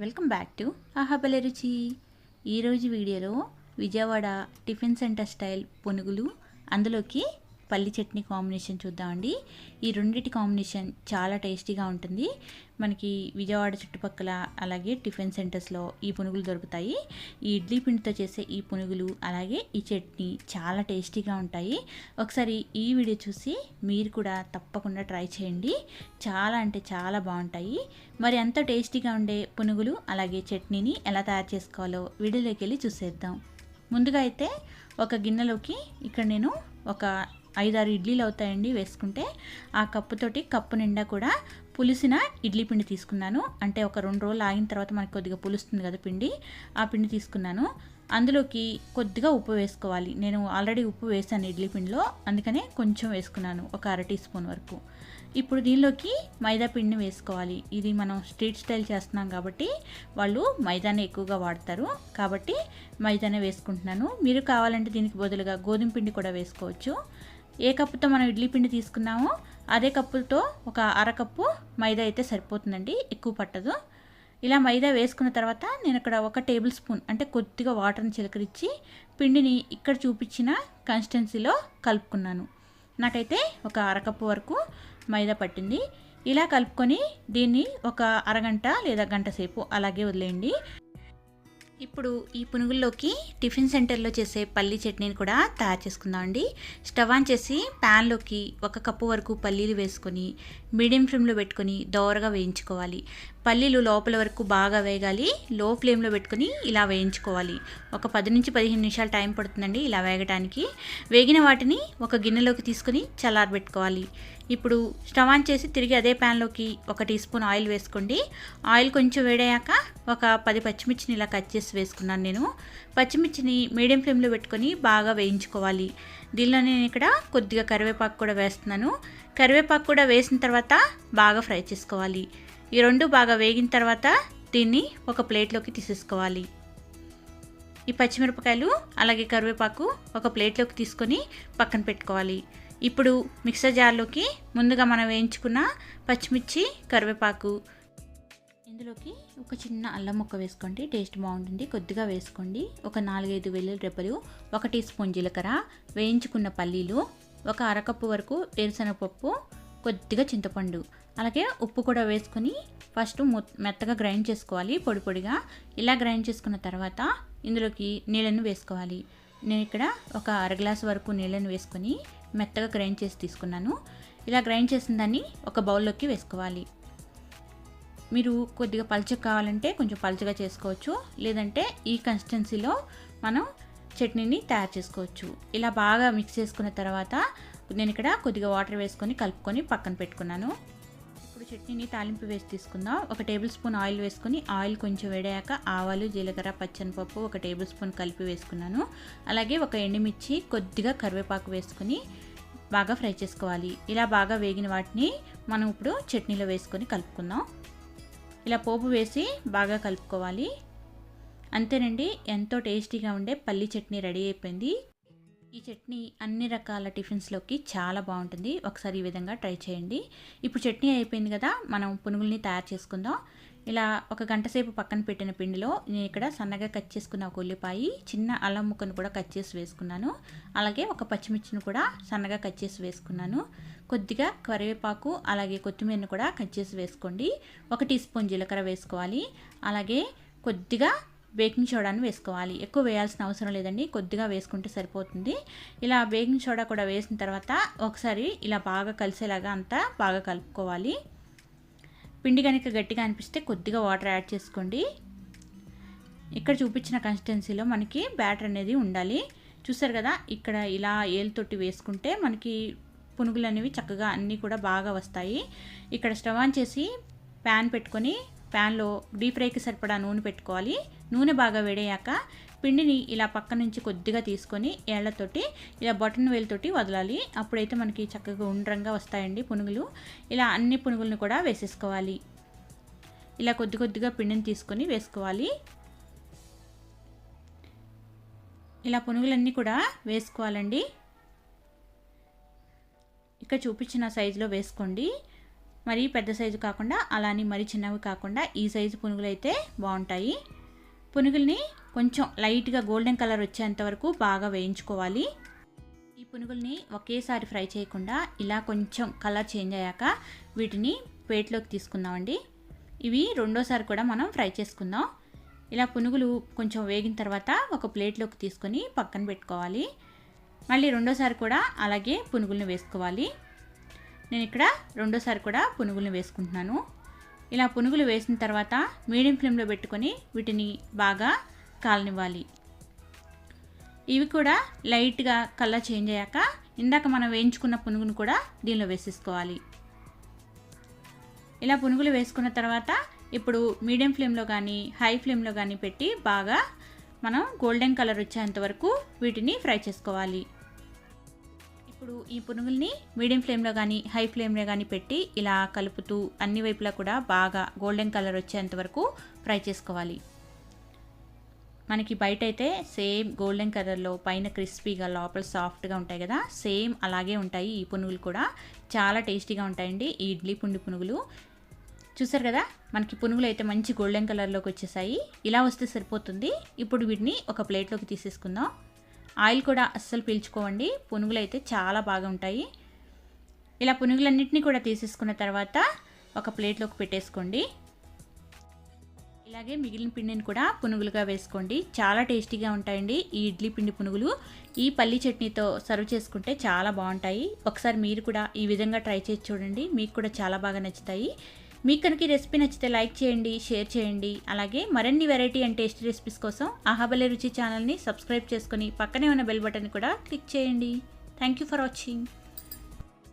Welcome back to ఆహాబల రుచి. ఈరోజు వీడియోలో విజయవాడ టిఫిన్ సెంటర్ స్టైల్ పునుగులు అందులోకి పల్లి చట్నీ కాంబినేషన్ చూద్దామండి. ఈ రెండింటి కాంబినేషన్ చాలా టేస్టీగా ఉంటుంది. మనకి విజయవాడ చుట్టుపక్కల అలాగే టిఫిన్ సెంటర్స్లో ఈ పునుగులు దొరుకుతాయి. ఈ ఇడ్లీ పిండితో చేసే ఈ పునుగులు అలాగే ఈ చట్నీ చాలా టేస్టీగా ఉంటాయి. ఒకసారి ఈ వీడియో చూసి మీరు కూడా తప్పకుండా ట్రై చేయండి. చాలా అంటే చాలా బాగుంటాయి. మరి ఎంతో టేస్టీగా ఉండే పునుగులు అలాగే చట్నీని ఎలా తయారు చేసుకోవాలో వీడియోలోకి వెళ్ళి చూసేద్దాం. ముందుగా అయితే ఒక గిన్నెలోకి ఇక్కడ నేను ఒక ఐదారు ఇడ్లీలు అవుతాయండి వేసుకుంటే. ఆ కప్పుతోటి కప్పు నిండా కూడా పులిసిన ఇడ్లీ పిండి తీసుకున్నాను. అంటే ఒక రెండు రోజులు ఆగిన తర్వాత మనకి కొద్దిగా పులుస్తుంది కదా పిండి ఆ పిండి తీసుకున్నాను. అందులోకి కొద్దిగా ఉప్పు వేసుకోవాలి. నేను ఆల్రెడీ ఉప్పు వేసాను ఇడ్లీ పిండిలో అందుకనే కొంచెం వేసుకున్నాను ఒక అర టీ స్పూన్ వరకు. ఇప్పుడు దీనిలోకి మైదా పిండిని వేసుకోవాలి. ఇది మనం స్ట్రీట్ స్టైల్ చేస్తున్నాం కాబట్టి వాళ్ళు మైదానే ఎక్కువగా వాడతారు. కాబట్టి మైదానే వేసుకుంటున్నాను. మీరు కావాలంటే దీనికి బదులుగా గోధుమ పిండి కూడా వేసుకోవచ్చు. ఏ కప్పుతో మనం ఇడ్లీ పిండి తీసుకున్నామో అదే కప్పుతో ఒక అరకప్పు మైదా అయితే సరిపోతుందండి ఎక్కువ పట్టదు. ఇలా మైదా వేసుకున్న తర్వాత నేను ఇక్కడ ఒక టేబుల్ స్పూన్ అంటే కొద్దిగా వాటర్ని చిలకరించి పిండిని ఇక్కడ చూపించిన కన్సిస్టెన్సీలో కలుపుకున్నాను. నాకైతే ఒక అరకప్పు వరకు మైదా పట్టింది. ఇలా కలుపుకొని దీన్ని ఒక అరగంట లేదా గంట సేపు అలాగే వదిలేయండి. ఇప్పుడు ఈ పునుగుల్లోకి టిఫిన్ సెంటర్లో చేసే పల్లీ చట్నీని కూడా తయారు చేసుకుందామండి. స్టవ్ ఆన్ చేసి ప్యాన్లోకి ఒక కప్పు వరకు పల్లీలు వేసుకొని మీడియం ఫ్లేమ్లో పెట్టుకొని దోరగా వేయించుకోవాలి. పల్లీలు లోపల వరకు బాగా వేగాలి లో ఫ్లేమ్లో పెట్టుకొని ఇలా వేయించుకోవాలి. ఒక పది నుంచి పదిహేను నిమిషాలు టైం పడుతుందండి ఇలా వేగటానికి. వేగిన వాటిని ఒక గిన్నెలోకి తీసుకొని చల్లారబెట్టుకోవాలి. ఇప్పుడు స్టవ్ ఆన్ చేసి తిరిగి అదే ప్యాన్లోకి ఒక టీ స్పూన్ ఆయిల్ వేసుకోండి. ఆయిల్ కొంచెం వేడయ్యాక ఒక పది పచ్చిమిర్చిని ఇలా కట్ చేసి వేసుకున్నాను నేను. పచ్చిమిర్చిని మీడియం ఫ్లేమ్లో పెట్టుకొని బాగా వేయించుకోవాలి. దీనిలో నేను ఇక్కడ కొద్దిగా కరివేపాకు కూడా వేస్తున్నాను. కరివేపాకు కూడా వేసిన తర్వాత బాగా ఫ్రై చేసుకోవాలి. ఈ రెండు బాగా వేగిన తర్వాత దీన్ని ఒక ప్లేట్లోకి తీసేసుకోవాలి. ఈ పచ్చిమిరపకాయలు అలాగే కరివేపాకు ఒక ప్లేట్లోకి తీసుకొని పక్కన పెట్టుకోవాలి. ఇప్పుడు మిక్సర్ జార్లోకి ముందుగా మనం వేయించుకున్న పచ్చిమిర్చి కరివేపాకు. ఇందులోకి ఒక చిన్న అల్లం ముక్క వేసుకోండి టేస్ట్ బాగుంటుంది. కొద్దిగా వేసుకోండి. ఒక నాలుగైదు వెల్లుల్లి రెప్పలు ఒక టీ స్పూన్ జీలకర్ర వేయించుకున్న పల్లీలు ఒక అరకప్పు వరకు వేరుశనగపప్పు కొద్దిగా చింతపండు. అలాగే ఉప్పు కూడా వేసుకొని ఫస్ట్ మెత్తగా గ్రైండ్ చేసుకోవాలి పొడి పొడిగా. ఇలా గ్రైండ్ చేసుకున్న తర్వాత ఇందులోకి నీళ్ళను వేసుకోవాలి. నేను ఇక్కడ ఒక అర గ్లాస్ వరకు నీళ్ళను వేసుకొని మెత్తగా గ్రైండ్ చేసి తీసుకున్నాను. ఇలా గ్రైండ్ చేసిన దాన్ని ఒక బౌల్లోకి వేసుకోవాలి. మీరు కొద్దిగా పలుచగా కావాలంటే కొంచెం పలుచగా చేసుకోవచ్చు. లేదంటే ఈ కన్సిస్టెన్సీలో మనం చట్నీని తయారు చేసుకోవచ్చు. ఇలా బాగా మిక్స్ చేసుకున్న తర్వాత నేను ఇక్కడ కొద్దిగా వాటర్ వేసుకొని కలుపుకొని పక్కన పెట్టుకున్నాను. ఇప్పుడు చట్నీని తాలింపు వేసి తీసుకుందాం. ఒక టేబుల్ స్పూన్ ఆయిల్ వేసుకొని ఆయిల్ కొంచెం వేడాక ఆవాలు జీలకర్ర పచ్చనిపప్పు ఒక టేబుల్ స్పూన్ కలిపి వేసుకున్నాను. అలాగే ఒక ఎండుమిర్చి కొద్దిగా కరివేపాకు వేసుకొని బాగా ఫ్రై చేసుకోవాలి. ఇలా బాగా వేగిన వాటిని మనం ఇప్పుడు చట్నీలో వేసుకొని కలుపుకుందాం. ఇలా పోపు వేసి బాగా కలుపుకోవాలి. అంతేనండి ఎంతో టేస్టీగా ఉండే పల్లి చట్నీ రెడీ అయిపోయింది. ఈ చట్నీ అన్ని రకాల టిఫిన్స్లోకి చాలా బాగుంటుంది. ఒకసారి ఈ విధంగా ట్రై చేయండి. ఇప్పుడు చట్నీ అయిపోయింది కదా మనం పునుగుల్ని తయారు చేసుకుందాం. ఇలా ఒక గంట సేపు పక్కన పెట్టిన పిండిలో నేను ఇక్కడ సన్నగా కట్ చేసుకున్న ఒక ఉల్లిపాయ చిన్న అల్లం ముక్కను కూడా కట్ చేసి వేసుకున్నాను. అలాగే ఒక పచ్చిమిర్చిని కూడా సన్నగా కట్ చేసి వేసుకున్నాను. కొద్దిగా కరివేపాకు అలాగే కొత్తిమీరను కూడా కట్ చేసి వేసుకోండి. ఒక టీ స్పూన్ జీలకర్ర వేసుకోవాలి. అలాగే కొద్దిగా బేకింగ్ సోడాను వేసుకోవాలి. ఎక్కువ వేయాల్సిన అవసరం లేదండి. కొద్దిగా వేసుకుంటే సరిపోతుంది. ఇలా బేకింగ్ సోడా కూడా వేసిన తర్వాత ఒకసారి ఇలా బాగా కలిసేలాగా అంతా బాగా కలుపుకోవాలి. పిండి కనుక గట్టిగా అనిపిస్తే కొద్దిగా వాటర్ యాడ్ చేసుకోండి. ఇక్కడ చూపించిన కన్సిస్టెన్సీలో మనకి బ్యాటర్ అనేది ఉండాలి. చూసారు కదా ఇక్కడ ఇలా ఏలుతోటి వేసుకుంటే మనకి పునుగులు అనేవి చక్కగా అన్నీ కూడా బాగా వస్తాయి. ఇక్కడ స్టవ్ ఆన్ చేసి ప్యాన్ పెట్టుకొని ప్యాన్లో డీప్ ఫ్రైకి సరిపడా నూనె పెట్టుకోవాలి. నూనె బాగా వేడయ్యాక పిండిని ఇలా పక్క నుంచి కొద్దిగా తీసుకొని ఏళ్ళతోటి ఇలా బటన్ వేలుతోటి వదలాలి. అప్పుడైతే మనకి చక్కగా ఉండ్రంగా వస్తాయండి పునుగులు. ఇలా అన్ని పునుగులను కూడా వేసేసుకోవాలి. ఇలా కొద్ది కొద్దిగా పిండిని తీసుకొని వేసుకోవాలి. ఇలా పునుగులన్నీ కూడా వేసుకోవాలండి. ఇక్కడ చూపించిన సైజులో వేసుకోండి. మరి పెద్ద సైజు కాకుండా అలానే మరి చిన్నవి కాకుండా ఈ సైజు పునుగులు అయితే బాగుంటాయి. పునుగుల్ని కొంచెం లైట్గా గోల్డెన్ కలర్ వచ్చేంత వరకు బాగా వేయించుకోవాలి. ఈ పునుగుల్ని ఒకేసారి ఫ్రై చేయకుండా ఇలా కొంచెం కలర్ చేంజ్ అయ్యాక వీటిని ప్లేట్లోకి తీసుకుందామండి. ఇవి రెండోసారి కూడా మనం ఫ్రై చేసుకుందాం. ఇలా పునుగులు కొంచెం వేగిన తర్వాత ఒక ప్లేట్లోకి తీసుకొని పక్కన పెట్టుకోవాలి. మళ్ళీ రెండోసారి కూడా అలాగే పునుగులను వేసుకోవాలి. నేను ఇక్కడ రెండోసారి కూడా పునుగులను వేసుకుంటున్నాను. ఇలా పునుగులు వేసిన తర్వాత మీడియం ఫ్లేమ్లో పెట్టుకొని వీటిని బాగా కాలనివ్వాలి. ఇవి కూడా లైట్గా కలర్ చేంజ్ అయ్యాక ఇందాక మనం వేయించుకున్న పునుగును కూడా దీనిలో వేసేసుకోవాలి. ఇలా పునుగులు వేసుకున్న తర్వాత ఇప్పుడు మీడియం ఫ్లేమ్లో కానీ హై ఫ్లేమ్లో కానీ పెట్టి బాగా మనం గోల్డెన్ కలర్ వచ్చేంత వరకు వీటిని ఫ్రై చేసుకోవాలి. ఇప్పుడు ఈ పునుగుల్ని మీడియం ఫ్లేమ్లో కానీ హై ఫ్లేమ్లో కానీ పెట్టి ఇలా కలుపుతూ అన్ని వైపులా కూడా బాగా గోల్డెన్ కలర్ వచ్చేంత వరకు ఫ్రై చేసుకోవాలి. మనకి బయట అయితే సేమ్ గోల్డెన్ కలర్లో పైన క్రిస్పీగా లోపల సాఫ్ట్గా ఉంటాయి కదా సేమ్ అలాగే ఉంటాయి ఈ పునుగులు కూడా. చాలా టేస్టీగా ఉంటాయండి ఈ ఇడ్లీ పుండి పునుగులు. చూసారు కదా మనకి పునుగులు అయితే మంచి గోల్డెన్ కలర్లోకి వచ్చేసాయి. ఇలా వస్తే సరిపోతుంది. ఇప్పుడు వీటిని ఒక ప్లేట్లోకి తీసేసుకుందాం. ఆయిల్ కూడా అస్సలు పీల్చుకోవండి. పునుగులు అయితే చాలా బాగా ఉంటాయి. ఇలా పునుగులన్నింటినీ కూడా తీసేసుకున్న తర్వాత ఒక ప్లేట్లోకి పెట్టేసుకోండి. ఇలాగే మిగిలిన పిండిని కూడా పునుగులుగా వేసుకోండి. చాలా టేస్టీగా ఉంటాయండి ఈ ఇడ్లీ పిండి పునుగులు. ఈ పల్లి చట్నీతో సర్వ్ చేసుకుంటే చాలా బాగుంటాయి. ఒకసారి మీరు కూడా ఈ విధంగా ట్రై చేసి చూడండి. మీకు కూడా చాలా బాగా నచ్చుతాయి. మీకు కనుక ఈ రెసిపీ నచ్చితే లైక్ చేయండి షేర్ చేయండి. అలాగే మరిన్ని వెరైటీ అండ్ టేస్టీ రెసిపీస్ కోసం అహాబలే రుచి ఛానల్ని సబ్స్క్రైబ్ చేసుకొని పక్కనే ఉన్న బెల్ బటన్ కూడా క్లిక్ చేయండి. Thank you for watching.